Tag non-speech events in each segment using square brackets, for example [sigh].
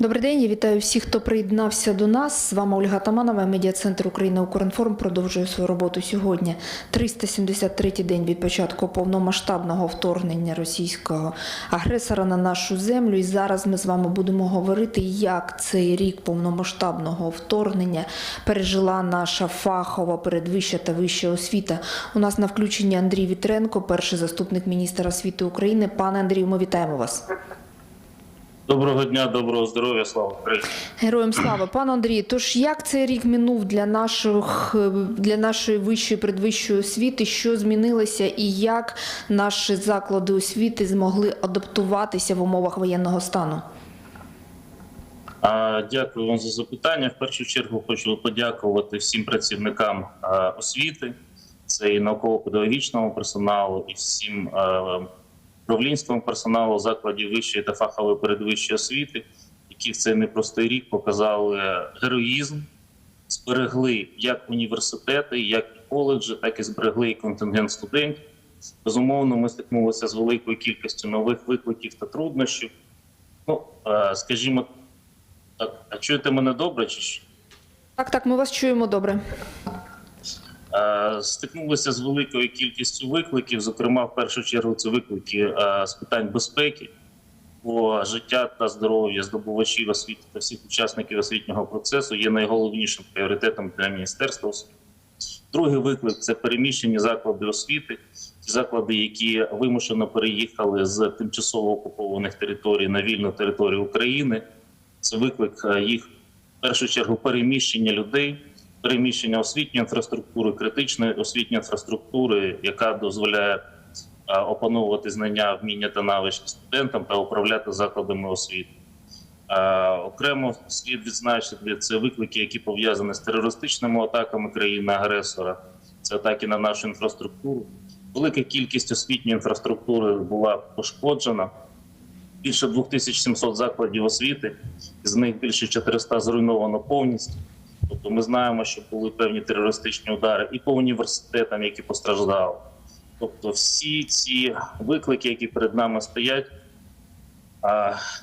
Добрий день, я вітаю всіх, хто приєднався до нас. З вами Ольга Таманова, медіа-центр Україна Укрінформ продовжує свою роботу сьогодні. 373-й день від початку повномасштабного вторгнення російського агресора на нашу землю. І зараз ми з вами будемо говорити, як цей рік повномасштабного вторгнення пережила наша фахова передвища та вища освіта. У нас на включенні Андрій Вітренко, перший заступник міністра освіти України. Пане Андрію, ми вітаємо вас. Доброго дня, доброго здоров'я, слава Україні. Героям слава, пане Андрій. Тож як цей рік минув для наших для нашої вищої передвищої освіти? Що змінилося, і як наші заклади освіти змогли адаптуватися в умовах воєнного стану? Дякую вам за запитання. В першу чергу хочу подякувати всім працівникам освіти, це і науково-педагогічному персоналу, і всім управлінському персоналу закладів вищої та фахової передвищої освіти, які в цей непростий рік показали героїзм, зберегли як університети, як і коледжі, так і зберегли і контингент студентів. Безумовно, ми стикнулися з великою кількістю нових викликів та труднощів. Ну, е, скажімо, так, а чуєте мене добре чи що? Так, так, ми вас чуємо добре. Е, Стикнулися з великою кількістю викликів. Зокрема, в першу чергу, це виклики е, з питань безпеки, бо життя та здоров'я здобувачів освіти та всіх учасників освітнього процесу є найголовнішим пріоритетом для міністерства освіти. Другий виклик це переміщені заклади освіти, ті заклади, які вимушено переїхали з тимчасово окупованих територій на вільну територію України. Це виклик е, їх в першу чергу переміщення людей, переміщення освітньої інфраструктури, критичної освітньої інфраструктури, яка дозволяє опановувати знання, вміння та навички студентам та управляти закладами освіти. Окремо слід відзначити це виклики, які пов'язані з терористичними атаками країни-агресора, це атаки на нашу інфраструктуру. Велика кількість освітньої інфраструктури була пошкоджена. Більше 2700 закладів освіти, з них більше 400 зруйновано повністю. Тобто ми знаємо, що були певні терористичні удари і по університетам, які постраждали. Тобто, всі ці виклики, які перед нами стоять,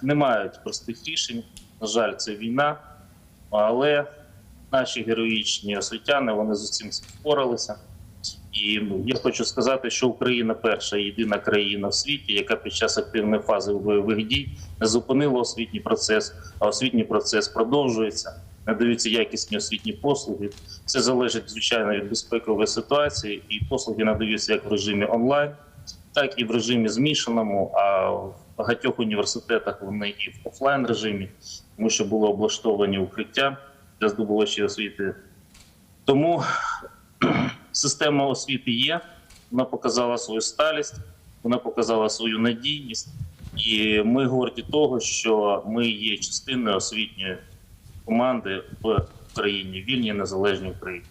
не мають простих рішень. На жаль, це війна, але наші героїчні освітяни вони з усім цим впоралися. І ну, я хочу сказати, що Україна перша єдина країна в світі, яка під час активної фази бойових дій не зупинила освітній процес, а освітній процес продовжується. Надаються якісні освітні послуги. Це залежить звичайно від безпекової ситуації, і послуги надаються як в режимі онлайн, так і в режимі змішаному. А в багатьох університетах вони і в офлайн режимі, тому що були облаштовані укриття для здобувачів освіти. Тому [clears throat] система освіти є, вона показала свою сталість, вона показала свою надійність, і ми горді того, що ми є частиною освітньої команди в Україні, вільній незалежній Україні.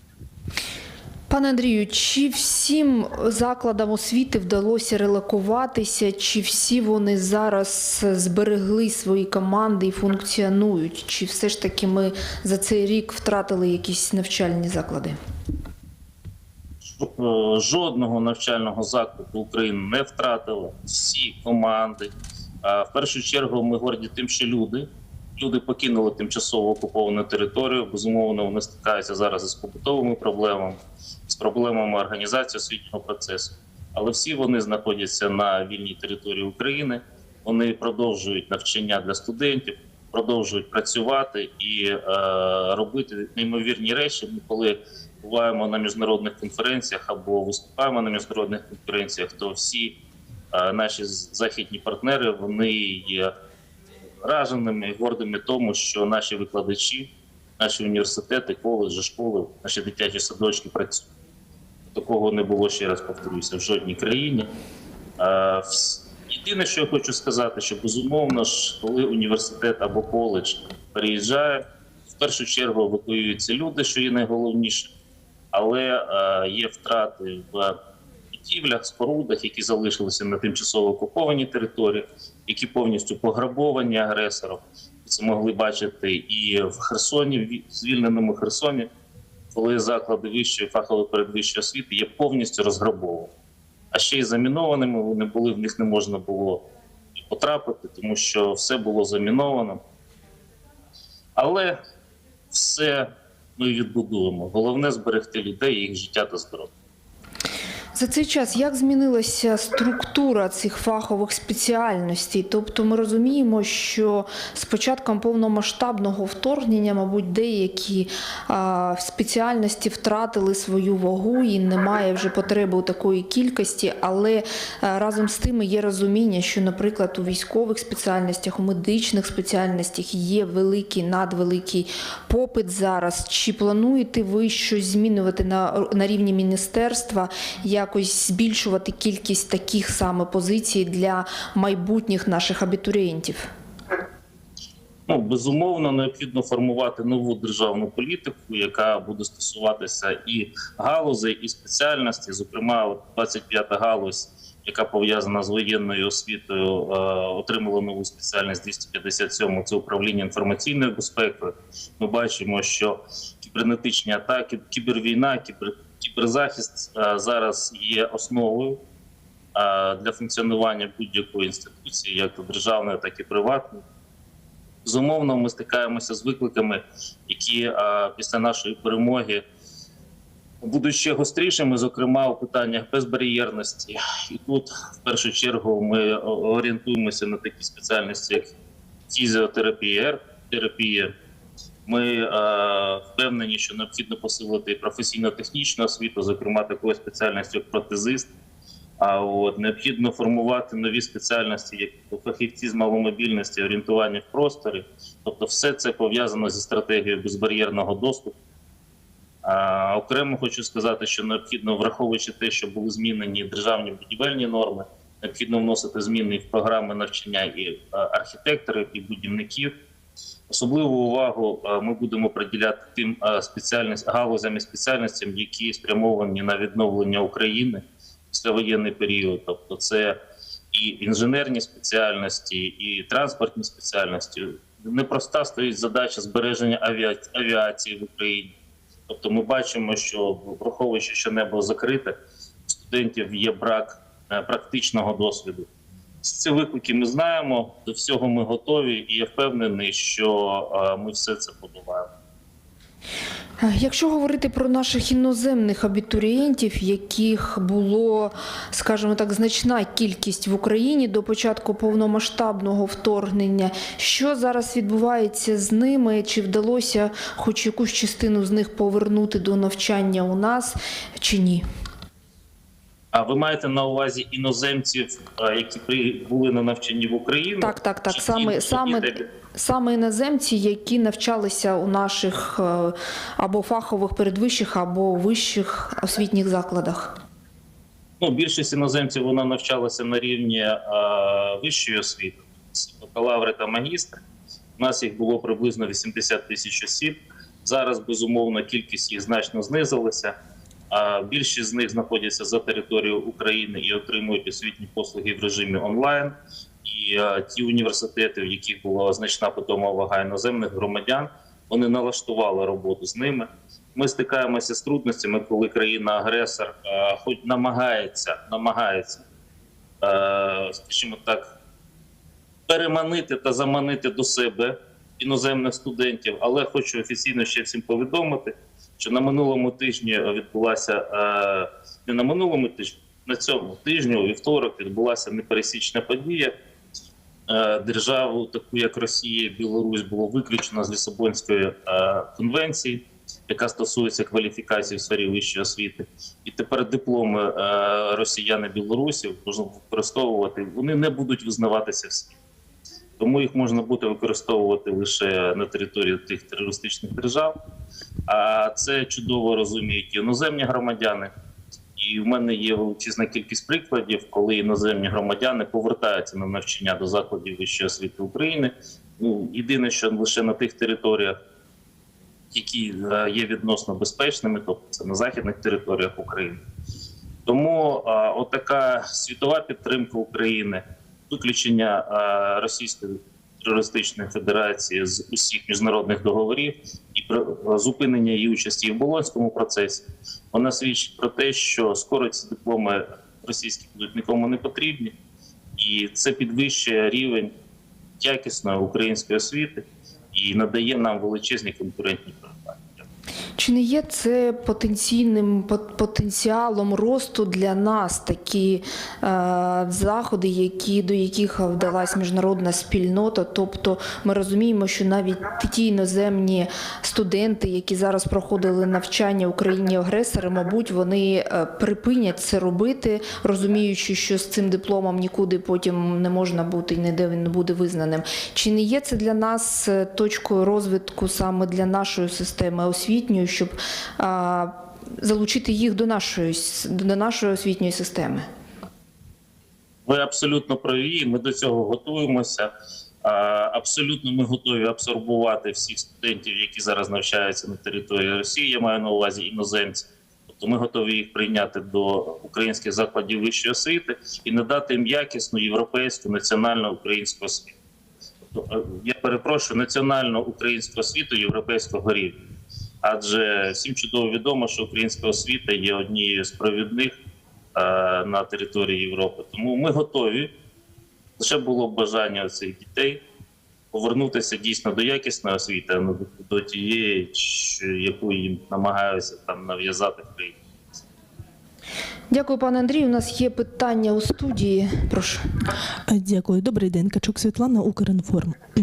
Пане Андрію, чи всім закладам освіти вдалося релокуватися, чи всі вони зараз зберегли свої команди і функціонують? Чи все ж таки ми за цей рік втратили якісь навчальні заклади? Е, Жодного навчального закладу України не втратили. Всі команди. В першу чергу ми горді тим, що люди. Люди покинули тимчасово окуповану територію. Безумовно, вони стикаються зараз із побутовими проблемами, з проблемами організації освітнього процесу. Але всі вони знаходяться на вільній території України. Вони продовжують навчання для студентів, продовжують працювати і е, робити неймовірні речі. Ми коли буваємо на міжнародних конференціях або виступаємо на міжнародних конференціях, то всі е, наші західні партнери вони є враженими і гордими тому, що наші викладачі, наші університети, коледжі, школи, наші дитячі садочки працюють. Такого не було ще раз повторюся в жодній країні. Єдине, що я хочу сказати, що безумовно ж, коли університет або коледж переїжджає, в першу чергу евакуюються люди, що є найголовніше, але є втрати в будівлях, спорудах, які залишилися на тимчасово окупованій території, які повністю пограбовані агресором. Це могли бачити і в Херсоні, в звільненому Херсоні, коли заклади вищої фахової передвищої освіти є повністю розграбовані. А ще й замінованими вони були, в них не можна було потрапити, тому що все було заміновано. Але все ми відбудуємо. Головне зберегти людей, їх життя та здоров'я. За цей час як змінилася структура цих фахових спеціальностей? Тобто ми розуміємо, що з початком повномасштабного вторгнення, мабуть, деякі спеціальності втратили свою вагу і немає вже потреби у такої кількості, але разом з тим є розуміння, що, наприклад, у військових спеціальностях, у медичних спеціальностях є великий надвеликий попит зараз. Чи плануєте ви щось змінювати на, на рівні міністерства? Якось збільшувати кількість таких саме позицій для майбутніх наших абітурієнтів? Ну, безумовно, необхідно формувати нову державну політику, яка буде стосуватися і галузей, і спеціальностей. Зокрема, 25-та галузь, яка пов'язана з воєнною освітою, е, отримала нову спеціальність 257 Це управління інформаційною безпекою. Ми бачимо, що кібернетичні атаки, кібервійна, кібер, кіберзахист е, зараз є основою е, для функціонування будь-якої інституції, як державної, так і приватної. Безумовно, ми стикаємося з викликами, які після нашої перемоги будуть ще гострішими, зокрема у питаннях безбар'єрності. І тут, в першу чергу, ми орієнтуємося на такі спеціальності, як фізіотерапія, терапія. Ми е, впевнені, що необхідно посилити професійно-технічну освіту, зокрема такою спеціальністю, як протезист. А от необхідно формувати нові спеціальності, як фахівці з маломобільності, орієнтування в просторі. Тобто, все це пов'язано зі стратегією безбар'єрного доступу. А, окремо хочу сказати, що необхідно, враховуючи те, що були змінені державні будівельні норми, необхідно вносити зміни в програми навчання і е, архітекторів, і будівників. Особливу увагу е, ми будемо приділяти тим е, спеціальність галузям і спеціальностям, які спрямовані на відновлення України післявоєнний період. Тобто, це і інженерні спеціальності, і транспортні спеціальності. Непроста стоїть задача збереження авіа- авіації в Україні. Тобто, ми бачимо, що враховуючи, що небо закрите, у студентів є брак е, практичного досвіду. Ці виклики ми знаємо, до всього ми готові, і я впевнений, що е, ми все це подолаємо. Е, Якщо говорити про наших іноземних абітурієнтів, яких було, скажімо так, значна кількість в Україні до початку повномасштабного вторгнення, що зараз відбувається з ними? Чи вдалося хоч якусь частину з них повернути до навчання у нас, чи ні? А ви маєте на увазі іноземців, е, які були на навчанні в Україні? Так, так, так. Чи Саме, саме, саме іноземці, які навчалися у наших е, або фахових передвищих, або вищих освітніх закладах. Ну, більшість іноземців вона навчалася на рівні е, вищої освіти, Це бакалаври та магістри. У нас їх було приблизно 80 тисяч осіб. Зараз, безумовно, кількість їх значно знизилася. А більшість з них знаходяться за територією України і отримують освітні послуги в режимі онлайн. І е, ті університети, в яких була значна питома вага іноземних громадян, вони налаштували роботу з ними. Ми стикаємося з трудностями, коли країна-агресор, е, хоч намагається, намагається, е, скажімо так, переманити та заманити до себе іноземних студентів. Але хочу офіційно ще всім повідомити, що на минулому тижні відбулася е, не на минулому тижні, на цьому тижні, у вівторок, відбулася непересічна подія. Е, Державу, таку як Росія, Білорусь, було виключено з Лісабонської е, конвенції, яка стосується кваліфікації в сфері вищої освіти. І тепер дипломи росіян і білорусів можна використовувати. Вони не будуть визнаватися в. Тому їх можна буде використовувати лише на території тих терористичних держав. А це чудово розуміють іноземні громадяни. І в мене є величезна кількість прикладів, коли іноземні громадяни повертаються на навчання до закладів вищої освіти України. Ну єдине, що лише на тих територіях, які е, є відносно безпечними, тобто це на західних територіях України. Тому а, отака світова підтримка України, виключення Російської терористичної федерації з усіх міжнародних договорів і зупинення її участі в болонському процесі, вона свідчить про те, що скоро ці дипломи російські будуть нікому не потрібні, і це підвищує рівень якісної української освіти. і надає нам величезні конкурентні переваги. Чи не є це потенційним пот- потенціалом росту для нас такі е, заходи, які, до яких вдалась міжнародна спільнота? Тобто ми розуміємо, що навіть ті іноземні студенти, які зараз проходили навчання Україні агресори, мабуть, вони е, припинять це робити, розуміючи, що з цим дипломом нікуди потім не можна бути і ніде він не буде визнаним. Чи не є це для нас е, точкою розвитку саме для нашої системи освітньої, щоб залучити їх до нашої до нашої освітньої системи? Ви абсолютно праві. Ми до цього готуємося. Абсолютно ми готові абсорбувати всіх студентів, які зараз навчаються на території Росії. Я маю на увазі іноземців. Тобто ми готові їх прийняти до українських закладів вищої освіти і надати їм якісну європейську національну українську освіту. Тобто, я перепрошую національну українську освіту європейського рівня. Адже всім чудово відомо, що українська освіта є однією з провідних е, на території Європи. Тому ми готові. Лише було б бажання цих дітей повернутися дійсно до якісної освіти, а не до- тієї, яку їм намагаються там нав'язати в країні. Дякую, пане Андрію. У нас є питання у студії. Прошу. Е, Дякую. Добрий день. Качук Світлана, Укрінформ. Е,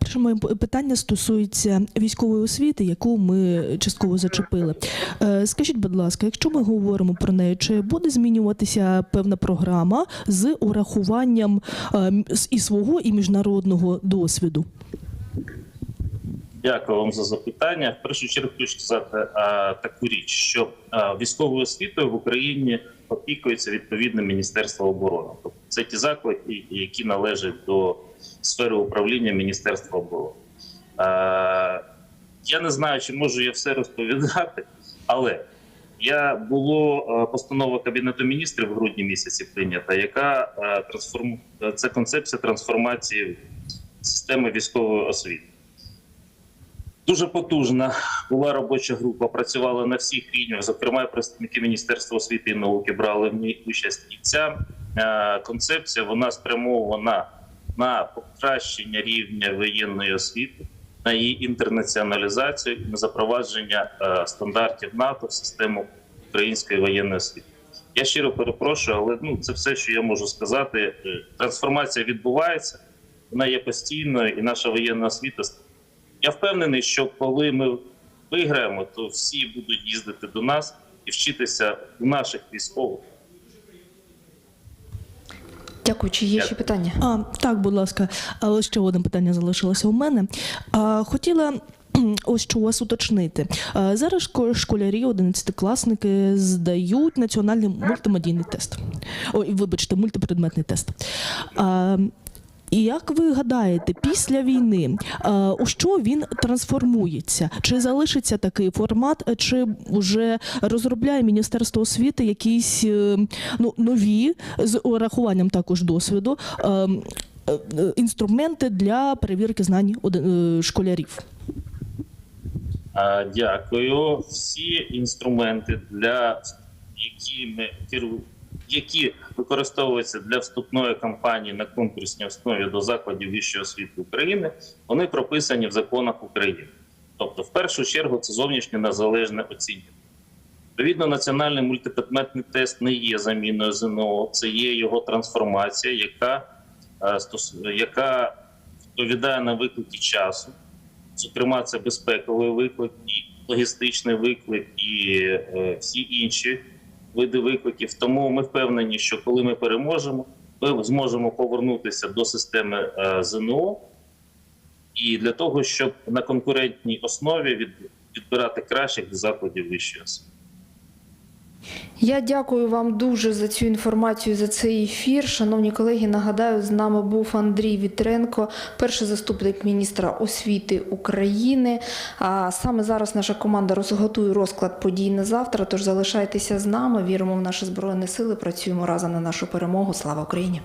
Перше моє питання стосується військової освіти, яку ми частково зачепили. Е, Скажіть, будь ласка, якщо ми говоримо про неї, чи буде змінюватися певна програма з урахуванням і свого, і міжнародного досвіду? Дякую вам за запитання. В першу чергу хочу сказати а, таку річ, що а, військовою освітою в Україні опікується відповідне Міністерство оборони. Тобто це ті заклади, які належать до сфери управління Міністерства оборони. А, я не знаю, чи можу я все розповідати, але я було е, постанова Кабінету міністрів в грудні місяці прийнята, яка е, трансформ... це концепція трансформації системи військової освіти. Дуже потужна була робоча група, працювала на всіх рівнях. Зокрема, представники Міністерства освіти і науки брали в ній участь. І ця е, концепція вона спрямована на покращення рівня воєнної освіти, на її інтернаціоналізацію і на запровадження е, стандартів НАТО в систему української воєнної освіти. Я щиро перепрошую, але ну це все, що я можу сказати. Е, Трансформація відбувається, вона є постійною, і наша воєнна освіта я впевнений, що коли ми виграємо, то всі будуть їздити до нас і вчитися у наших військових. Дякую. Чи є ще питання? А, так, будь ласка, але ще одне питання залишилося у мене. А, хотіла. Ось що вас уточнити. А, Зараз школярі, 11-класники здають національний мультимедійний тест. Ой, вибачте, мультипредметний тест. І як ви гадаєте, після війни у що він трансформується? Чи залишиться такий формат, чи вже розробляє Міністерство освіти якісь е, ну, нові з урахуванням також досвіду е, е, е, інструменти для перевірки знань е, школярів? Дякую. Всі інструменти, для які ми керу- які використовуються для вступної кампанії на конкурсній основі до закладів вищої освіти України, вони прописані в законах України. Тобто, в першу чергу, це зовнішнє незалежне оцінювання. Відповідно, національний мультипредметний тест не є заміною ЗНО, це є його трансформація, яка, е, яка відповідає на виклики часу. Зокрема, це безпековий виклик, і логістичний виклик, і е, всі інші види викликів. Тому ми впевнені, що коли ми переможемо, ми зможемо повернутися до системи е, ЗНО. І для того, щоб на конкурентній основі відбирати кращих закладів вищої освіти. Я дякую вам дуже за цю інформацію, за цей ефір. Шановні колеги, нагадаю, з нами був Андрій Вітренко, перший заступник міністра освіти України. А саме зараз наша команда розготує розклад подій на завтра. Тож залишайтеся з нами. Віримо в наші збройні сили. Працюємо разом на нашу перемогу. Слава Україні!